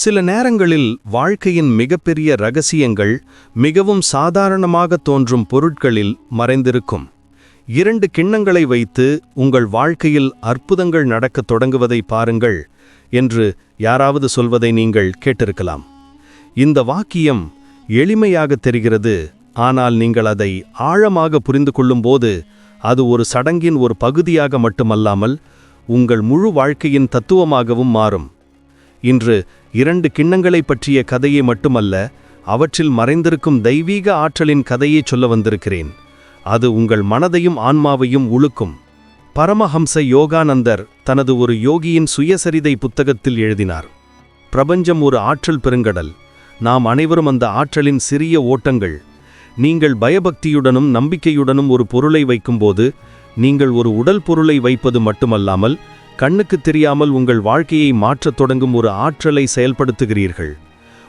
சில நேரங்களில் வாழ்க்கையின் மிகப்பெரிய ரகசியங்கள் மிகவும் சாதாரணமாக தோன்றும் பொருட்களில் மறைந்திருக்கும். இரண்டு கிண்ணங்களை வைத்து உங்கள் வாழ்க்கையில் அற்புதங்கள் நடக்கத் தொடங்குவதை பாருங்கள் என்று யாராவது சொல்வதை நீங்கள் கேட்டிருக்கலாம். இந்த வாக்கியம் எளிமையாக தெரிகிறது ஆனால் நீங்கள் அதை ஆழமாக புரிந்து கொள்ளும்போது அது ஒரு சடங்கின் ஒரு பகுதியாக மட்டுமல்லாமல் உங்கள் முழு வாழ்க்கையின் தத்துவமாகவும் மாறும். இன்று இரண்டு கிண்ணங்களைப் பற்றிய கதையை மட்டுமல்ல அவற்றில் மறைந்திருக்கும் தெய்வீக ஆற்றலின் கதையை சொல்ல வந்திருக்கிறேன். அது உங்கள் மனதையும் ஆன்மாவையும் உழுக்கும். பரமஹம்ச யோகானந்தர் தனது ஒரு யோகியின் சுயசரிதை புத்தகத்தில் எழுதினார். பிரபஞ்சம் ஒரு ஆற்றல் பெருங்கடல். நாம் அனைவரும் அந்த ஆற்றலின் சிறிய ஓட்டங்கள். நீங்கள் பயபக்தியுடனும் நம்பிக்கையுடனும் ஒரு பொருளை வைக்கும்போது நீங்கள் ஒரு உடல் பொருளை வைப்பது மட்டுமல்லாமல் கண்ணுக்கு தெரியாமல் உங்கள் வாழ்க்கையை மாற்றத் தொடங்கும் ஒரு ஆற்றலை செயல்படுத்துகிறீர்கள்.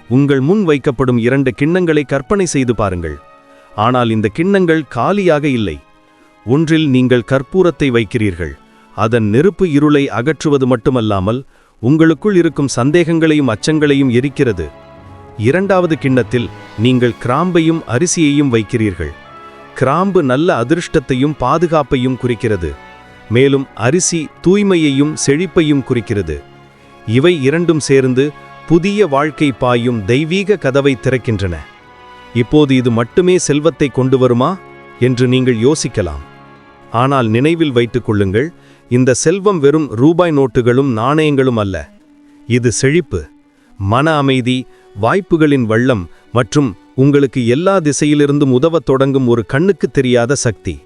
உங்கள் முன் வைக்கப்படும் இரண்டு கிண்ணங்களை கற்பனை செய்து பாருங்கள். ஆனால் இந்த கிண்ணங்கள் காலியாக இல்லை. ஒன்றில் நீங்கள் கற்பூரத்தை வைக்கிறீர்கள். அதன் நெருப்பு இருளை அகற்றுவது மட்டுமல்லாமல் உங்களுக்குள் இருக்கும் சந்தேகங்களையும் அச்சங்களையும் எரிக்கிறது. இரண்டாவது கிண்ணத்தில் நீங்கள் கிராம்பையும் அரிசியையும் வைக்கிறீர்கள். கிராம்பு நல்ல அதிர்ஷ்டத்தையும் பாதுகாப்பையும் குறிக்கிறது. மேலும் அரிசி தூய்மையையும் செழிப்பையும் குறிக்கிறது. இவை இரண்டும் சேர்ந்து புதிய வாழ்க்கை பாயும் தெய்வீக கதவை திறக்கின்றன. இப்போது இது மட்டுமே செல்வத்தை கொண்டு வருமா? என்று நீங்கள் யோசிக்கலாம். ஆனால் நினைவில் வைத்துக் கொள்ளுங்கள் இந்த செல்வம் வெறும் ரூபாய் நோட்டுகளும் நாணயங்களும் அல்ல. இது செழிப்பு மன அமைதி வாய்ப்புகளின் வள்ளம் மற்றும் உங்களுக்கு எல்லா திசையிலிருந்தும் உதவத் தொடங்கும் ஒரு கண்ணுக்குத் தெரியாத சக்தி.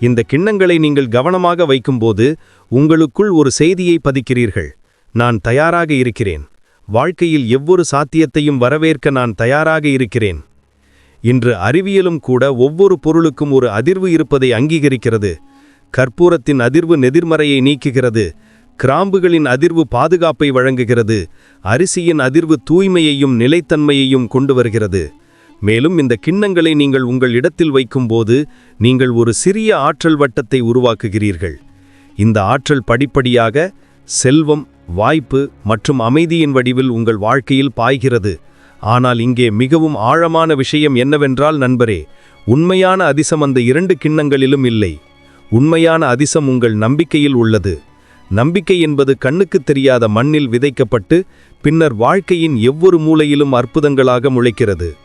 இந்த கிண்ணங்களை நீங்கள் கவனமாக வைக்கும்போது உங்களுக்குள் ஒரு செய்தியை பதிக்கிறீர்கள். நான் தயாராக இருக்கிறேன். வாழ்க்கையில் எவ்வொரு சாத்தியத்தையும் வரவேற்க நான் தயாராக இருக்கிறேன். இன்று அறிவியலும் கூட ஒவ்வொரு பொருளுக்கும் ஒரு அதிர்வு இருப்பதை அங்கீகரிக்கிறது. கற்பூரத்தின் அதிர்வு நெதிர்மறையை நீக்குகிறது. கிராம்புகளின் அதிர்வு பாதுகாப்பை வழங்குகிறது. அரிசியின் அதிர்வு தூய்மையையும் நிலைத்தன்மையையும் கொண்டு வருகிறது. மேலும் இந்த கிண்ணங்களை நீங்கள் உங்கள் இடத்தில் வைக்கும்போது நீங்கள் ஒரு சிறிய ஆற்றல் வட்டத்தை உருவாக்குகிறீர்கள். இந்த ஆற்றல் படிப்படியாக செல்வம் வாய்ப்பு மற்றும் அமைதியின் வடிவில் உங்கள் வாழ்க்கையில் பாய்கிறது. ஆனால் இங்கே மிகவும் ஆழமான விஷயம் என்னவென்றால் நண்பரே உண்மையான அதிசம் அந்த இரண்டு கிண்ணங்களிலும் இல்லை. உண்மையான அதிசம் உங்கள் நம்பிக்கையில் உள்ளது. நம்பிக்கை என்பது கண்ணுக்குத் தெரியாத மண்ணில் விதைக்கப்பட்டு பின்னர் வாழ்க்கையின் எவ்வொரு மூலையிலும் அற்புதங்களாக முளைக்கிறது.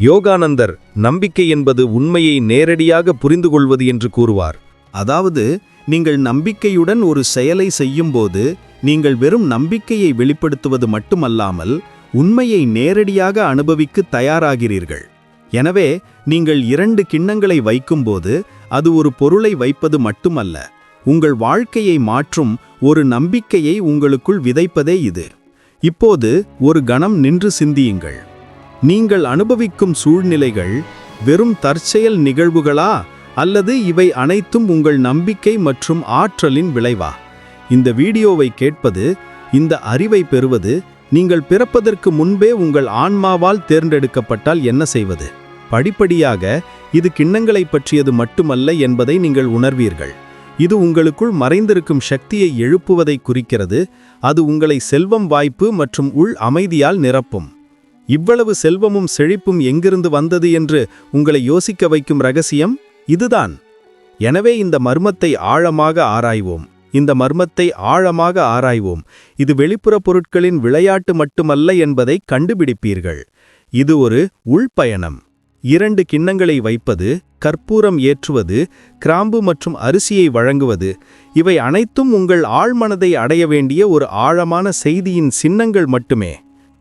யோகானந்தர் நம்பிக்கை என்பது உண்மையை நேரடியாக புரிந்து கொள்வது என்று கூறுவார். அதாவது நீங்கள் நம்பிக்கையுடன் ஒரு செயலை செய்யும்போது நீங்கள் வெறும் நம்பிக்கையை வெளிப்படுத்துவது மட்டுமல்லாமல் உண்மையை நேரடியாக அனுபவிக்க தயாராகிறீர்கள். எனவே நீங்கள் இரண்டு கிண்ணங்களை வைக்கும்போது அது ஒரு பொருளை வைப்பது மட்டுமல்ல உங்கள் வாழ்க்கையை மாற்றும் ஒரு நம்பிக்கையை உங்களுக்குள் விதைப்பதே இது. இப்போது ஒரு கணம் நின்று சிந்தியுங்கள். நீங்கள் அனுபவிக்கும் சூழ்நிலைகள் வெறும் தற்செயல் நிகழ்வுகளா? அல்லது இவை அனைத்தும் உங்கள் நம்பிக்கை மற்றும் ஆற்றலின் விளைவா? இந்த வீடியோவை கேட்பது இந்த அறிவை பெறுவது நீங்கள் பிறப்பதற்கு முன்பே உங்கள் ஆன்மாவால் தேர்ந்தெடுக்கப்பட்டால் என்ன செய்வது? படிப்படியாக இது கிண்ணங்களைப் பற்றியது மட்டுமல்ல என்பதை நீங்கள் உணர்வீர்கள். இது உங்களுக்குள் மறைந்திருக்கும் சக்தியை எழுப்புவதை குறிக்கிறது. அது உங்களை செல்வம் வாய்ப்பு மற்றும் உள் அமைதியால் நிரப்பும். இவ்வளவு செல்வமும் செழிப்பும் எங்கிருந்து வந்தது என்று உங்களை யோசிக்க வைக்கும் ரகசியம் இதுதான். எனவே இந்த மர்மத்தை ஆழமாக ஆராய்வோம். இந்த மர்மத்தை ஆழமாக ஆராய்வோம். இது வெளிப்புற பொருட்களின் விளையாட்டு மட்டுமல்ல என்பதை கண்டுபிடிப்பீர்கள். இது ஒரு உள்பயணம். இரண்டு கிண்ணங்களை வைப்பது கற்பூரம் ஏற்றுவது கிராம்பு மற்றும் அரிசியை வழங்குவது இவை அனைத்தும் உங்கள் ஆழ்மனதை அடைய வேண்டிய ஒரு ஆழமான செய்தியின் சின்னங்கள் மட்டுமே.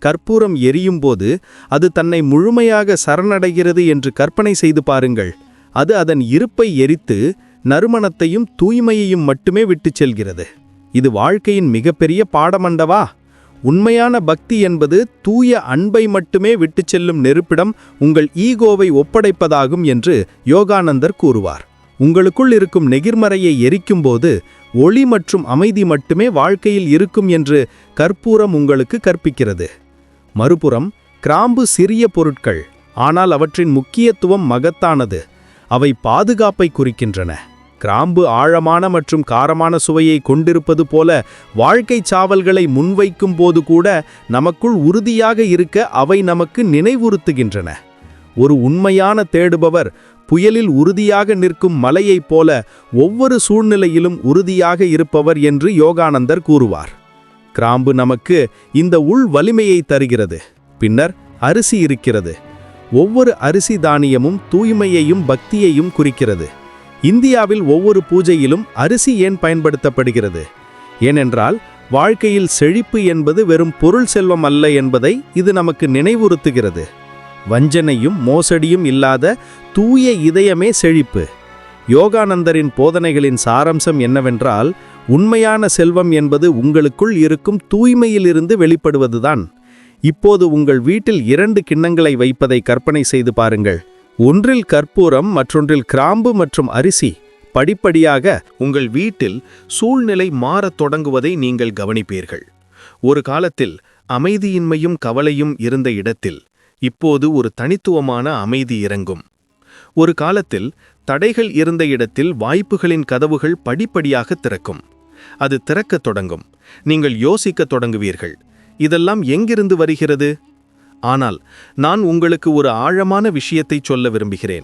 கற்பூரம் எரியும்போது அது தன்னை முழுமையாக சரணடைகிறது என்று கற்பனை செய்து பாருங்கள். அது அதன் இருப்பை எரித்து நறுமணத்தையும் தூய்மையையும் மட்டுமே விட்டுச் செல்கிறது. இது வாழ்க்கையின் மிகப்பெரிய பாடமண்டவா? உண்மையான பக்தி என்பது தூய அன்பை மட்டுமே விட்டுச் செல்லும் நெருப்பிடம் உங்கள் ஈகோவை ஒப்படைப்பதாகும் என்று யோகானந்தர் கூறுவார். உங்களுக்குள் இருக்கும் நெகிர்மறையை எரிக்கும்போது ஒளி மற்றும் அமைதி மட்டுமே வாழ்க்கையில் இருக்கும் என்று கற்பூரம் உங்களுக்கு கற்பிக்கிறது. மறுபுறம் கிராம்பு சிறிய பொருட்கள் ஆனால் அவற்றின் முக்கியத்துவம் மகத்தானது. அவை பாதுகாப்பை குறிக்கின்றன. கிராம்பு ஆழமான மற்றும் காரமான சுவையை கொண்டிருப்பது போல வாழ்க்கை சாவல்களை முன்வைக்கும் போது கூட நமக்குள் உறுதியாக இருக்க அவை நமக்கு நினைவுறுத்துகின்றன. ஒரு உண்மையான தேடுபவர் புயலில் உறுதியாக நிற்கும் மலையைப் போல ஒவ்வொரு சூழ்நிலையிலும் உறுதியாக இருப்பவர் என்று யோகானந்தர் கூறுவார். கிராம்பு நமக்கு இந்த உள் வலிமையை தருகிறது. பின்னர் அரிசி இருக்கிறது. ஒவ்வொரு அரிசி தானியமும் தூய்மையையும் பக்தியையும் குறிக்கிறது. இந்தியாவில் ஒவ்வொரு பூஜையிலும் அரிசி ஏன் பயன்படுத்தப்படுகிறது? ஏனென்றால் வாழ்க்கையில் செழிப்பு என்பது வெறும் பொருள் செல்வம் அல்ல என்பதை இது நமக்கு நினைவுறுத்துகிறது. வஞ்சனையும் மோசடியும் இல்லாத தூய இதயமே செழிப்பு. யோகானந்தரின் போதனைகளின் சாரம்சம் என்னவென்றால் உண்மையான செல்வம் என்பது உங்களுக்குள் இருக்கும் தூய்மையிலிருந்து வெளிப்படுவதுதான். இப்போது உங்கள் வீட்டில் இரண்டு கிண்ணங்களை வைப்பதை கற்பனை செய்து பாருங்கள். ஒன்றில் கற்பூரம் மற்றொன்றில் கிராம்பு மற்றும் அரிசி. படிப்படியாக உங்கள் வீட்டில் சூழ்நிலை மாறத் தொடங்குவதை நீங்கள் கவனிப்பீர்கள். ஒரு காலத்தில் அமைதியின்மையும் கவலையும் இருந்த இடத்தில் இப்போது ஒரு தனித்துவமான அமைதி இறங்கும். ஒரு காலத்தில் தடைகள் இருந்த இடத்தில் வாய்ப்புகளின் கதவுகள் படிப்படியாக திறக்கும். அது திறக்கத் தொடங்கும். நீங்கள் யோசிக்கத் தொடங்குவீர்கள். இதெல்லாம் எங்கிருந்து வருகிறது? ஆனால் நான் உங்களுக்கு ஒரு ஆழமான விஷயத்தை சொல்ல விரும்புகிறேன்.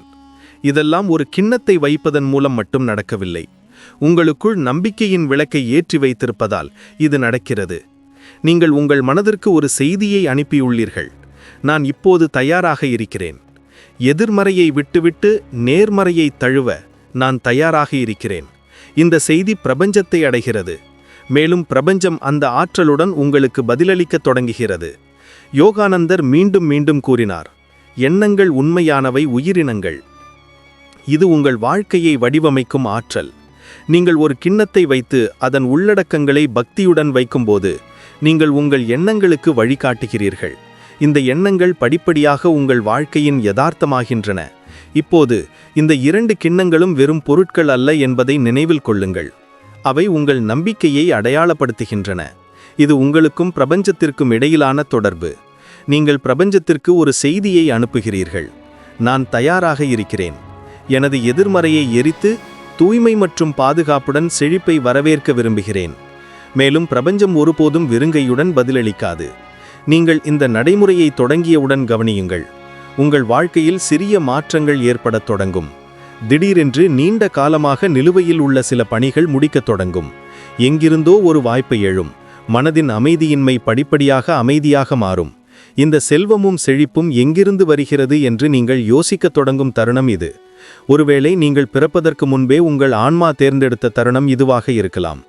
இதெல்லாம் ஒரு கிண்ணத்தை வைப்பதன் மூலம் மட்டும் நடக்கவில்லை. உங்களுக்குள் நம்பிக்கையின் விளக்கை ஏற்றி வைத்திருப்பதால் இது நடக்கிறது. நீங்கள் உங்கள் மனதிற்கு ஒரு செய்தியை அனுப்பியுள்ளீர்கள். நான் இப்போது தயாராக இருக்கிறேன். எதிர்மறையை விட்டுவிட்டு நேர்மறையை தழுவ நான் தயாராக இருக்கிறேன். இந்த செய்தி பிரபஞ்சத்தை அடைகிறது. மேலும் பிரபஞ்சம் அந்த ஆற்றலுடன் உங்களுக்கு பதிலளிக்க தொடங்குகிறது. யோகானந்தர் மீண்டும் மீண்டும் கூறினார் எண்ணங்கள் உண்மையானவை உயிரினங்கள். இது உங்கள் வாழ்க்கையை வடிவமைக்கும் ஆற்றல். நீங்கள் ஒரு கிண்ணத்தை வைத்து அதன் உள்ளடக்கங்களை பக்தியுடன் வைக்கும்போது நீங்கள் உங்கள் எண்ணங்களுக்கு வழிகாட்டுகிறீர்கள். இந்த எண்ணங்கள் படிப்படியாக உங்கள் வாழ்க்கையின் யதார்த்தமாகின்றன. இப்போது இந்த இரண்டு கிண்ணங்களும் வெறும் பொருட்கள் அல்ல என்பதை நினைவில் கொள்ளுங்கள். அவை உங்கள் நம்பிக்கையை அடையாளப்படுத்துகின்றன. இது உங்களுக்கும் பிரபஞ்சத்திற்கும் இடையிலான தொடர்பு. நீங்கள் பிரபஞ்சத்திற்கு ஒரு செய்தியை அனுப்புகிறீர்கள். நான் தயாராக இருக்கிறேன். எனது எதிர்மறையை எரித்து தூய்மை மற்றும் பாதுகாப்புடன் செழிப்பை வரவேற்க விரும்புகிறேன். மேலும் பிரபஞ்சம் ஒருபோதும் விருங்கையுடன் பதிலளிக்காது. நீங்கள் இந்த நடைமுறையை தொடங்கியவுடன் கவனியுங்கள். உங்கள் வாழ்க்கையில் சிறிய மாற்றங்கள் ஏற்படத் தொடங்கும். திடீரென்று நீண்ட காலமாக நிலுவையில் உள்ள சில பணிகள் முடிக்கத் தொடங்கும். எங்கிருந்தோ ஒரு வாய்ப்பு எழும். மனதின் அமைதியின்மை படிப்படியாக அமைதியாக மாறும். இந்த செல்வமும் செழிப்பும் எங்கிருந்து வருகிறது என்று நீங்கள் யோசிக்கத் தொடங்கும் தருணம் இது. ஒருவேளை நீங்கள் பிறப்பதற்கு முன்பே உங்கள் ஆன்மா தேர்ந்தெடுத்த தருணம் இதுவாக இருக்கலாம்.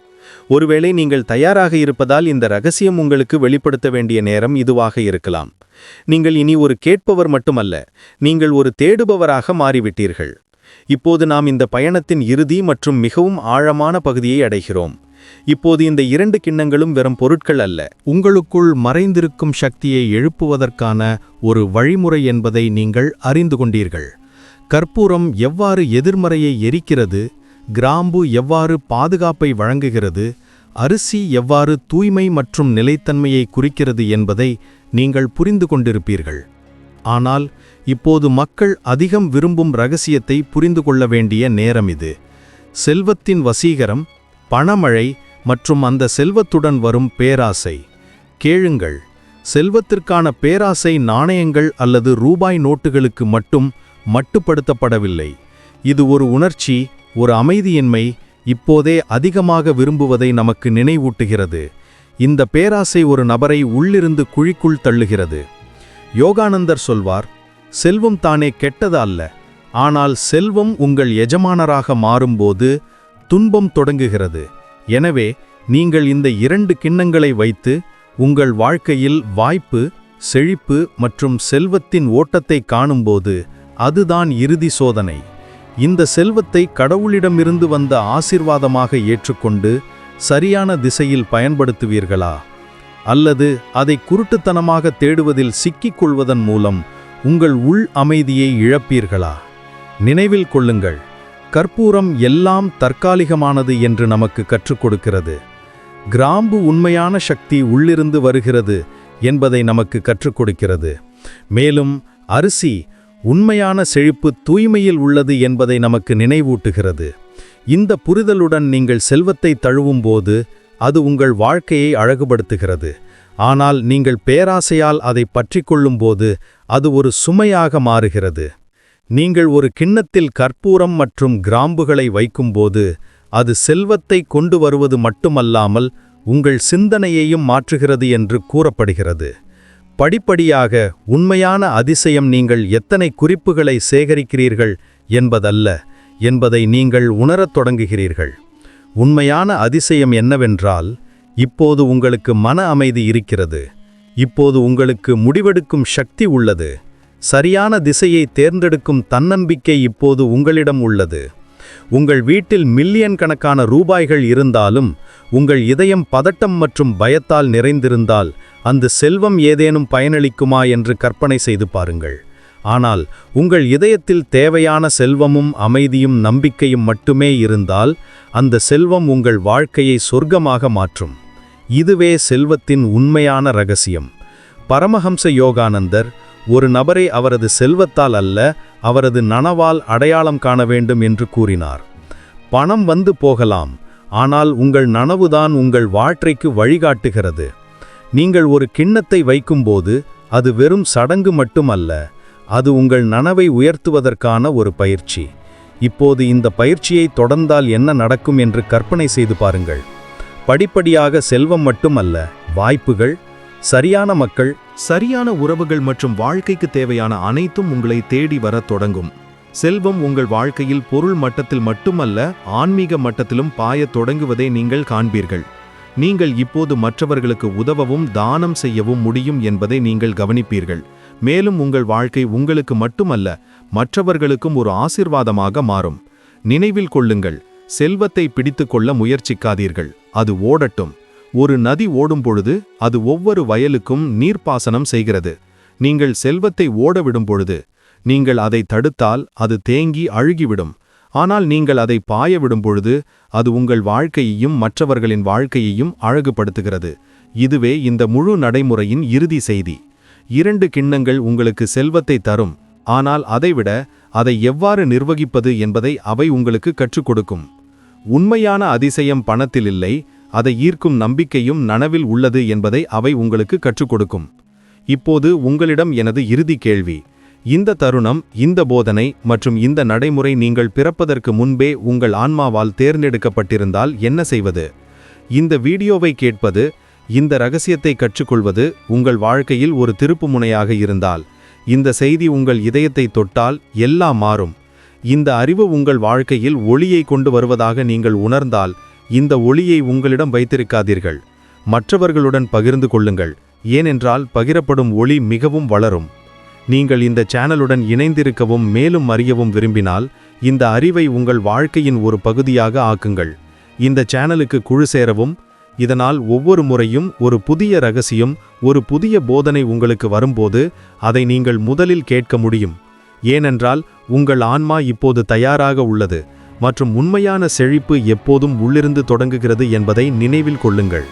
ஒருவேளை நீங்கள் தயாராக இருப்பதால் இந்த ரகசியம் உங்களுக்கு வெளிப்படுத்த வேண்டிய நேரம் இதுவாக இருக்கலாம். நீங்கள் இனி ஒரு கேட்பவர் மட்டுமல்ல நீங்கள் ஒரு தேடுபவராக மாறிவிட்டீர்கள். இப்போது நாம் இந்த பயணத்தின் இறுதி மற்றும் மிகவும் ஆழமான பகுதியை அடைகிறோம். இப்போது இந்த இரண்டு கிண்ணங்களும் வெறும் பொருட்கள் அல்ல உங்களுக்குள் மறைந்திருக்கும் சக்தியை எழுப்புவதற்கான ஒரு வழிமுறை என்பதை நீங்கள் அறிந்து கொண்டீர்கள். கற்பூரம் எவ்வாறு எதிர்மறையை எரிக்கிறது கிராம்பு எவ்வாறு பாதுகாப்பை வழங்குகிறது அரிசி எவ்வாறு தூய்மை மற்றும் நிலைத்தன்மையை குறிக்கிறது என்பதை நீங்கள் புரிந்து கொண்டிருப்பீர்கள். ஆனால் இப்போது மக்கள் அதிகம் விரும்பும் ரகசியத்தை புரிந்து கொள்ள வேண்டிய நேரம் இது. செல்வத்தின் வசீகரம் பணமழை மற்றும் அந்த செல்வத்துடன் வரும் பேராசை. கேளுங்கள் செல்வத்திற்கான பேராசை நாணயங்கள் அல்லது ரூபாய் நோட்டுகளுக்கு மட்டும் மட்டுப்படுத்தப்படவில்லை. இது ஒரு உணர்ச்சி ஒரு அமைதியின்மை இப்போதே அதிகமாக விரும்புவதை நமக்கு நினைவூட்டுகிறது. இந்த பேராசை ஒரு நபரை உள்ளிருந்து குழிக்குள் தள்ளுகிறது. யோகானந்தர் சொல்வார் செல்வம் தானே கெட்டது அல்ல ஆனால் செல்வம் உங்கள் எஜமானராக மாறும்போது துன்பம் தொடங்குகிறது. எனவே நீங்கள் இந்த இரண்டு கிண்ணங்களை வைத்து உங்கள் வாழ்க்கையில் வாய்ப்பு செழிப்பு மற்றும் செல்வத்தின் ஓட்டத்தை காணும்போது அதுதான் இறுதி சோதனை. இந்த செல்வத்தை கடவுளிடமிருந்து வந்த ஆசிர்வாதமாக ஏற்றுக்கொண்டு சரியான திசையில் பயன்படுத்துவீர்களா? அல்லது அதை குருட்டுத்தனமாக தேடுவதில் சிக்கிக் கொள்வதன் மூலம் உங்கள் உள் அமைதியை இழப்பீர்களா? நினைவில் கொள்ளுங்கள் கற்பூரம் எல்லாம் தற்காலிகமானது என்று நமக்கு கற்றுக் கொடுக்கிறது. கிராம்பு உண்மையான சக்தி உள்ளிருந்து வருகிறது என்பதை நமக்கு கற்றுக் கொடுக்கிறது. மேலும் அரிசி உண்மையான செழிப்பு தூய்மையில் உள்ளது என்பதை நமக்கு நினைவூட்டுகிறது. இந்த புரிதலுடன் நீங்கள் செல்வத்தை தழுவும்போது அது உங்கள் வாழ்க்கையை அழகுபடுத்துகிறது. ஆனால் நீங்கள் பேராசையால் அதை பற்றி கொள்ளும்போது அது ஒரு சுமையாக மாறுகிறது. நீங்கள் ஒரு கிண்ணத்தில் கற்பூரம் மற்றும் கிராம்புகளை வைக்கும்போது அது செல்வத்தை கொண்டு வருவது மட்டுமல்லாமல் உங்கள் சிந்தனையையும் மாற்றுகிறது என்று கூறப்படுகிறது. படிப்படியாக உண்மையான அதிசயம் நீங்கள் எத்தனை குறிப்புகளை சேகரிக்கிறீர்கள் என்பதல்ல என்பதை நீங்கள் உணரத் தொடங்குகிறீர்கள். உண்மையான அதிசயம் என்னவென்றால் இப்போது உங்களுக்கு மன அமைதி இருக்கிறது. இப்போது உங்களுக்கு முடிவெடுக்கும் சக்தி உள்ளது. சரியான திசையை தேர்ந்தெடுக்கும் தன்னம்பிக்கை இப்போது உங்களிடம் உள்ளது. உங்கள் வீட்டில் மில்லியன் கணக்கான ரூபாய்கள் இருந்தாலும் உங்கள் இதயம் பதட்டம் மற்றும் பயத்தால் நிறைந்திருந்தால் அந்த செல்வம் ஏதேனும் பயனளிக்குமா என்று கற்பனை செய்து பாருங்கள். ஆனால் உங்கள் இதயத்தில் தேவையான செல்வமும் அமைதியும் நம்பிக்கையும் மட்டுமே இருந்தால் அந்த செல்வம் உங்கள் வாழ்க்கையை சொர்க்கமாக மாற்றும். இதுவே செல்வத்தின் உண்மையான ரகசியம். பரமஹம்ச யோகானந்தர் ஒரு நபரை அவரது செல்வத்தால் அல்ல அவரது நனவால் அடையாளம் காண வேண்டும் என்று கூறினார். பணம் வந்து போகலாம் ஆனால் உங்கள் நனவுதான் உங்கள் வாழ்க்கைக்கு வழிகாட்டுகிறது. நீங்கள் ஒரு கிண்ணத்தை வைக்கும்போது அது வெறும் சடங்கு மட்டுமல்ல அது உங்கள் நனவை உயர்த்துவதற்கான ஒரு பயிற்சி. இப்போது இந்த பயிற்சியை தொடர்ந்தால் என்ன நடக்கும் என்று கற்பனை செய்து பாருங்கள். படிப்படியாக செல்வம் மட்டுமல்ல வாய்ப்புகள் சரியான மக்கள் சரியான உறவுகள் மற்றும் வாழ்க்கைக்கு தேவையான அனைத்தும் உங்களை தேடி வரத் தொடங்கும். செல்வம் உங்கள் வாழ்க்கையில் பொருள் மட்டத்தில் மட்டுமல்ல ஆன்மீக மட்டத்திலும் பாயத் தொடங்குவதை நீங்கள் காண்பீர்கள். நீங்கள் இப்போது மற்றவர்களுக்கு உதவவும் தானம் செய்யவும் முடியும் என்பதை நீங்கள் கவனிப்பீர்கள். மேலும் உங்கள் வாழ்க்கை உங்களுக்கு மட்டுமல்ல மற்றவர்களுக்கும் ஒரு ஆசிர்வாதமாக மாறும். நினைவில் கொள்ளுங்கள் செல்வத்தை பிடித்து கொள்ள முயற்சிக்காதீர்கள். அது ஓடட்டும். ஒரு நதி ஓடும் பொழுது அது ஒவ்வொரு வயலுக்கும் நீர்ப்பாசனம் செய்கிறது. நீங்கள் செல்வத்தை ஓட பொழுது நீங்கள் அதை தடுத்தால் அது தேங்கி அழுகிவிடும். ஆனால் நீங்கள் அதை பாய விடும்பொழுது அது உங்கள் வாழ்க்கையையும் மற்றவர்களின் வாழ்க்கையையும் அழகுபடுத்துகிறது. இதுவே இந்த முழு நடைமுறையின் இறுதி செய்தி. இரண்டு கிண்ணங்கள் உங்களுக்கு செல்வத்தை தரும் ஆனால் அதைவிட அதை எவ்வாறு நிர்வகிப்பது என்பதை அவை உங்களுக்கு கற்றுக் கொடுக்கும். உண்மையான அதிசயம் பணத்தில் இல்லை அதை ஈர்க்கும் நம்பிக்கையும் நனவில் உள்ளது என்பதை அவை உங்களுக்கு கற்றுக் கொடுக்கும் இப்போது உங்களிடம் எனது இறுதி கேள்வி. இந்த தருணம் இந்த போதனை மற்றும் இந்த நடைமுறை நீங்கள் பிறப்பதற்கு முன்பே உங்கள் ஆன்மாவால் தேர்ந்தெடுக்கப்பட்டிருந்தால் என்ன செய்வது? இந்த வீடியோவை கேட்பது இந்த ரகசியத்தை கற்றுக்கொள்வது உங்கள் வாழ்க்கையில் ஒரு திருப்புமுனையாக இருந்தால் இந்த செய்தி உங்கள் இதயத்தை தொட்டால் எல்லாம் மாறும். இந்த அறிவு உங்கள் வாழ்க்கையில் ஒளியை கொண்டு வருவதாக நீங்கள் உணர்ந்தால் இந்த ஒளியை உங்களிடம் வைத்திருக்காதீர்கள். மற்றவர்களுடன் பகிர்ந்து கொள்ளுங்கள். ஏனென்றால் பகிரப்படும் ஒளி மிகவும் வளரும். நீங்கள் இந்த சேனலுடன் இணைந்திருக்கவும் மேலும் அறியவும் விரும்பினால் இந்த அறிவை உங்கள் வாழ்க்கையின் ஒரு பகுதியாக ஆக்குங்கள். இந்த சேனலுக்கு குழு சேரவும் இதனால் ஒவ்வொரு முறையும் ஒரு புதிய ரகசியம் ஒரு புதிய போதனை உங்களுக்கு வரும்போது அதை நீங்கள் முதலில் கேட்க முடியும். ஏனென்றால் உங்கள் ஆன்மா இப்போது தயாராக உள்ளது. மற்றும் உண்மையான செழிப்பு எப்போதும் உள்ளிருந்து தொடங்குகிறது என்பதை நினைவில் கொள்ளுங்கள்.